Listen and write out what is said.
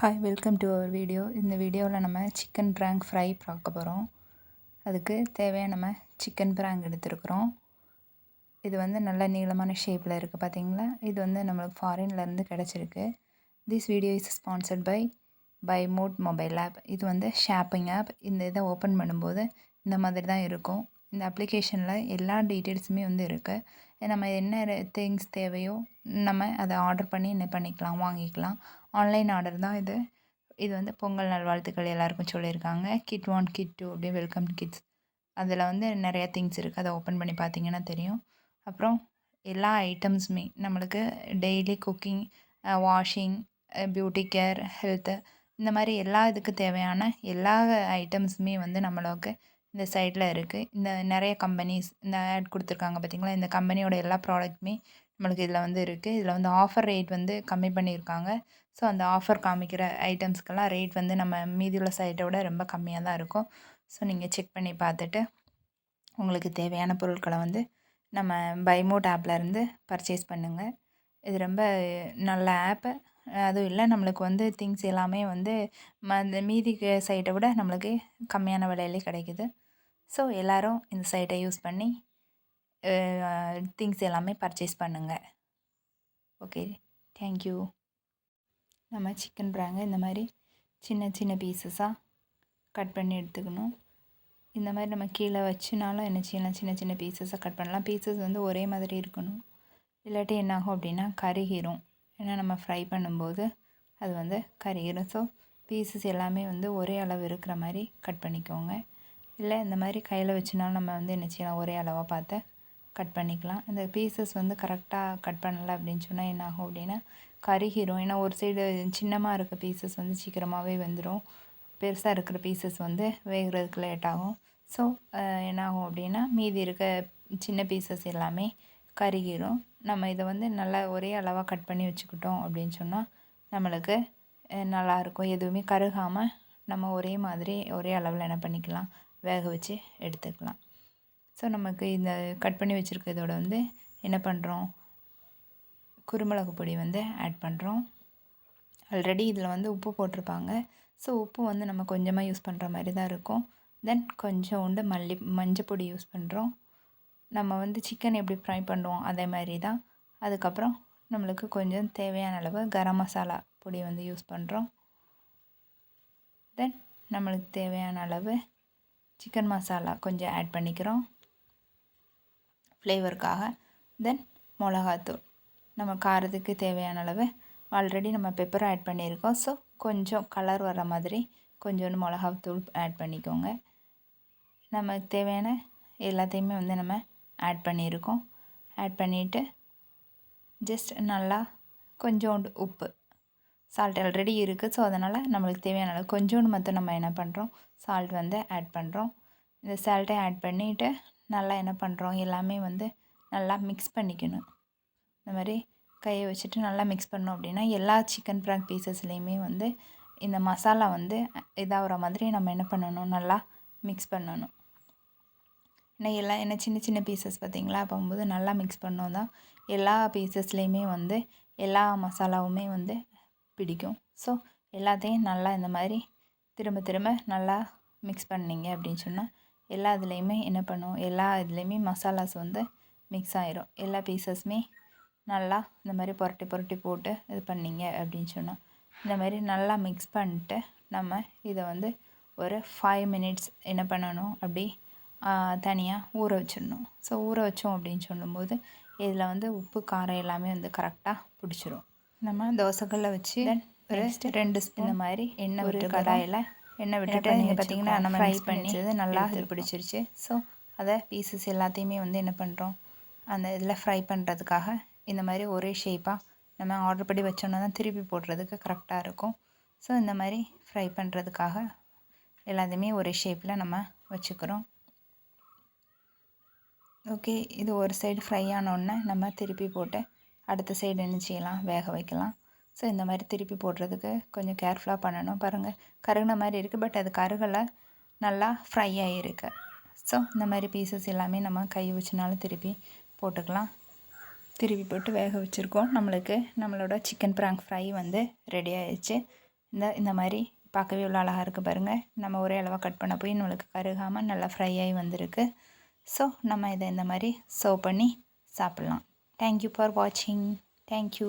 Hi welcome to our video இந்த வீடியோவில் நம்ம சிக்கன் ப்ராங்க் ஃப்ரை பார்க்க போகிறோம் அதுக்கு தேவையான நம்ம சிக்கன் ப்ராங்க் எடுத்துருக்குறோம். இது வந்து நல்ல நீளமான ஷேப்பில் இருக்குது பார்த்தீங்களா இது வந்து நம்மளுக்கு ஃபாரின்லேருந்து கிடச்சிருக்கு. This video is sponsored by by mode mobile app இது வந்து ஷாப்பிங் ஆப் இந்த இதை ஓப்பன் பண்ணும்போது இந்த மாதிரி தான் இருக்கும். இந்த அப்ளிகேஷனில் எல்லா டீட்டெயில்ஸுமே வந்து இருக்குது நம்ம என்ன திங்ஸ் தேவையோ நம்ம அதை ஆர்டர் பண்ணி என்ன பண்ணிக்கலாம் வாங்கிக்கலாம். ஆன்லைன் ஆர்டர் தான் இது. இது வந்து பொங்கல் நல்வாழ்த்துக்கள் எல்லாருக்கும் சொல்லியிருக்காங்க. கிட் ஒன் கிட் டூ அப்படியே வெல்கம் கிட்ஸ் அதில் வந்து நிறையா திங்ஸ் இருக்குது அதை ஓப்பன் பண்ணி பார்த்தீங்கன்னா தெரியும். அப்புறம் எல்லா ஐட்டம்ஸுமே நம்மளுக்கு daily cooking washing beauty care health இந்த மாதிரி எல்லா இதுக்கு தேவையான எல்லா ஐட்டம்ஸுமே வந்து நம்மளுக்கு இந்த சைட்டில் இருக்குது இந்த நிறைய கம்பெனிஸ் இந்த ஆட் கொடுத்துருக்காங்க பார்த்திங்களா இந்த கம்பெனியோட எல்லா ப்ராடக்ட்டுமே நம்மளுக்கு இதில் வந்து இருக்குது இதில் வந்து ஆஃபர் ரேட் வந்து கம்மி பண்ணியிருக்காங்க ஸோ அந்த ஆஃபர் காமிக்கிற ஐட்டம்ஸ்க்கெல்லாம் ரேட் வந்து நம்ம மீதியுள்ள சைட்டை விட ரொம்ப கம்மியாக தான் இருக்கும். ஸோ நீங்கள் செக் பண்ணி பார்த்துட்டு உங்களுக்கு தேவையான பொருட்களை வந்து நம்ம பைமோட் ஆப்லேருந்து பர்ச்சேஸ் பண்ணுங்கள் இது ரொம்ப நல்ல ஆப்பு. அதுவும் இல்லை. நம்மளுக்கு வந்து திங்ஸ் எல்லாமே வந்து ம இந்த மீதி சைட்டை விட நம்மளுக்கு கம்மியான விலையிலே கிடைக்குது. ஸோ எல்லோரும் இந்த சைட்டை யூஸ் பண்ணி திங்ஸ் எல்லாமே பர்ச்சேஸ் பண்ணுங்கள் ஓகே தேங்க்யூ நம்ம சிக்கன் ப்ராங்க இந்த மாதிரி சின்ன சின்ன பீசஸாக கட் பண்ணி எடுத்துக்கணும். இந்த மாதிரி நம்ம கீழே வச்சுனாலும் என்ன செய்யலாம்? சின்ன சின்ன பீசஸாக கட் பண்ணலாம். பீசஸ் வந்து ஒரே மாதிரி இருக்கணும். இல்லாட்டி என்னாகும் அப்படின்னா கருகிரும். ஏன்னா நம்ம ஃப்ரை பண்ணும்போது அது வந்து கருகிரும் ஸோ பீசஸ் எல்லாமே வந்து ஒரே அளவு இருக்கிற மாதிரி கட் பண்ணிக்கோங்க. இல்லை இந்த மாதிரி கையில் வச்சுனாலும் நம்ம வந்து என்ன செய்யலாம் ஒரே அளவாக பார்த்து கட் பண்ணிக்கலாம். இந்த பீசஸ் வந்து கரெக்டாக கட் பண்ணலை அப்படின்னு சொன்னால் என்ன ஆகும் அப்படின்னா கருகிரும் ஏன்னா ஒரு சைடு சின்னமாக இருக்க பீசஸ் வந்து சீக்கிரமாகவே வந்துடும் பெருசாக இருக்கிற பீசஸ் வந்து வேகிறதுக்கு லேட் ஆகும். ஸோ என்ன ஆகும் அப்படின்னா மீதி இருக்க சின்ன பீசஸ் எல்லாமே கருகிரும். நம்ம இதை வந்து நல்லா ஒரே அளவாக கட் பண்ணி வச்சுக்கிட்டோம் அப்படின்னு சொன்னால் நம்மளுக்கு நல்லாயிருக்கும் எதுவுமே கருகாமல் நம்ம ஒரே மாதிரி ஒரே அளவில் என்ன பண்ணிக்கலாம்? வேக வச்சு எடுத்துக்கலாம். ஸோ நமக்கு இந்த கட் பண்ணி வச்சுருக்க இதோட வந்து என்ன பண்ணுறோம் குருமிளகு பொடி வந்து ஆட் பண்ணுறோம் ஆல்ரெடி இதில் வந்து உப்பு போட்டிருப்பாங்க. ஸோ உப்பு வந்து நம்ம கொஞ்சமாக யூஸ் பண்ணுற மாதிரி தான் இருக்கும். தென் கொஞ்சம் உண்டு மல்லி மஞ்சள் பொடி யூஸ் பண்ணுறோம் நம்ம வந்து சிக்கன் எப்படி ஃப்ரை பண்ணுவோம் அதே மாதிரி தான் அதுக்கப்புறம் நம்மளுக்கு கொஞ்சம் தேவையான அளவு கரம் மசாலா பொடி வந்து யூஸ் பண்ணுறோம் தென் நம்மளுக்கு தேவையான அளவு சிக்கன் மசாலா கொஞ்சம் ஆட் பண்ணிக்கிறோம். ஃப்ளேவருக்காக தென் மிளகாத்தூள். நம்ம காரத்துக்கு தேவையான அளவு ஆல்ரெடி நம்ம பெப்பர் ஆட் பண்ணியிருக்கோம். ஸோ கொஞ்சம் கலர் வர மாதிரி கொஞ்சோண்டு மிளகாத்தூள் ஆட் பண்ணிக்கோங்க. நமக்கு தேவையான எல்லாத்தையுமே வந்து நம்ம ஆட் பண்ணியிருக்கோம். ஆட் பண்ணிவிட்டு ஜஸ்ட் நல்லா கொஞ்சோண்டு உப்பு. சால்ட் ஆல்ரெடி இருக்குது ஸோ அதனால் நம்மளுக்கு தேவையான அளவு கொஞ்சோண்டு மட்டும் நம்ம என்ன பண்ணுறோம் சால்ட் வந்து ஆட் பண்ணுறோம் இந்த சால்ட்டை ஆட் பண்ணிவிட்டு நல்லா என்ன பண்ணுறோம் எல்லாமே வந்து நல்லா மிக்ஸ் பண்ணிக்கணும். இந்த மாதிரி கையை வச்சுட்டு நல்லா மிக்ஸ் பண்ணோம் அப்படின்னா எல்லா சிக்கன் ஃப்ராக் பீசஸ்லேயுமே வந்து இந்த மசாலா வந்து இதாகிற மாதிரி நம்ம என்ன பண்ணணும்? நல்லா மிக்ஸ் பண்ணணும். ஏன்னா எல்லாம் என்ன சின்ன சின்ன பீசஸ் பார்த்திங்களா? போகும்போது நல்லா மிக்ஸ் பண்ணோம் தான். எல்லா பீசஸ்லேயுமே வந்து எல்லா மசாலாவுமே வந்து பிடிக்கும். ஸோ எல்லாத்தையும் நல்லா இந்த மாதிரி திரும்ப திரும்ப நல்லா மிக்ஸ் பண்ணிங்க அப்படின்னு சொன்னால் எல்லா இதுலேயுமே என்ன பண்ணும்? எல்லா இதுலேயுமே மசாலாஸ் வந்து மிக்ஸ் ஆயிரும். எல்லா பீசஸுமே நல்லா இந்த மாதிரி புரட்டி புரட்டி போட்டு இது பண்ணிங்க அப்படின்னு சொன்னால் இந்த மாதிரி நல்லா மிக்ஸ் பண்ணிட்டு நம்ம இதை வந்து ஒரு ஃபைவ் மினிட்ஸ் என்ன பண்ணணும்? அப்படி தனியாக ஊற வச்சிடணும். ஸோ ஊற வச்சோம் அப்படின்னு சொல்லும்போது இதில் வந்து உப்பு காரம் எல்லாமே வந்து கரெக்டாக பிடிச்சிரும். நம்ம தோசைக்கல்ல வச்சு ஒரு ரெண்டு இந்த மாதிரி எண்ணெய் ஒரு கடாயில் எண்ணெய் விட்டுட்டு நீங்கள் பார்த்தீங்கன்னா நம்ம ஃப்ரை பண்ணி நல்லா இது பிடிச்சிருச்சு. ஸோ அதை பீசஸ் எல்லாத்தையுமே வந்து என்ன பண்ணுறோம் அந்த இதில் ஃப்ரை பண்ணுறதுக்காக இந்த மாதிரி ஒரே ஷேப்பாக நம்ம ஆர்டர் படி வச்சோன்னா தான் திருப்பி போடுறதுக்கு கரெக்டாக இருக்கும். ஸோ இந்த மாதிரி ஃப்ரை பண்ணுறதுக்காக எல்லாத்தையுமே ஒரே ஷேப்பில் நம்ம வச்சுக்கிறோம். ஓகே இது ஒரு சைடு ஃப்ரை ஆனோடனே நம்ம திருப்பி போட்டு அடுத்த சைடு என்ன செய்யலாம்? வேக வைக்கலாம். ஸோ இந்த மாதிரி திருப்பி போடுறதுக்கு கொஞ்சம் கேர்ஃபுல்லாக பண்ணணும். பாருங்கள் கருகின மாதிரி இருக்குது பட் அது கருகலை நல்லா ஃப்ரை ஆகிருக்கு ஸோ இந்த மாதிரி பீசஸ் எல்லாமே நம்ம கை வச்சுனாலும் திருப்பி போட்டுக்கலாம். திருப்பி போட்டு வேக வச்சுருக்கோம். நம்மளுக்கு நம்மளோட சிக்கன் ப்ராங்க் ஃப்ரை வந்து ரெடி ஆயிடுச்சு. இந்த இந்த மாதிரி பார்க்கவே இவ்வளோ அழகாக இருக்குது பாருங்கள் நம்ம ஒரே அளவாக கட் பண்ண போய் நம்மளுக்கு கருகாமல் நல்லா ஃப்ரை ஆகி வந்திருக்கு. ஸோ நம்ம இதை இந்த மாதிரி சர்வ் பண்ணி சாப்பிட்லாம். தேங்க்யூ ஃபார் வாட்சிங் தேங்க்யூ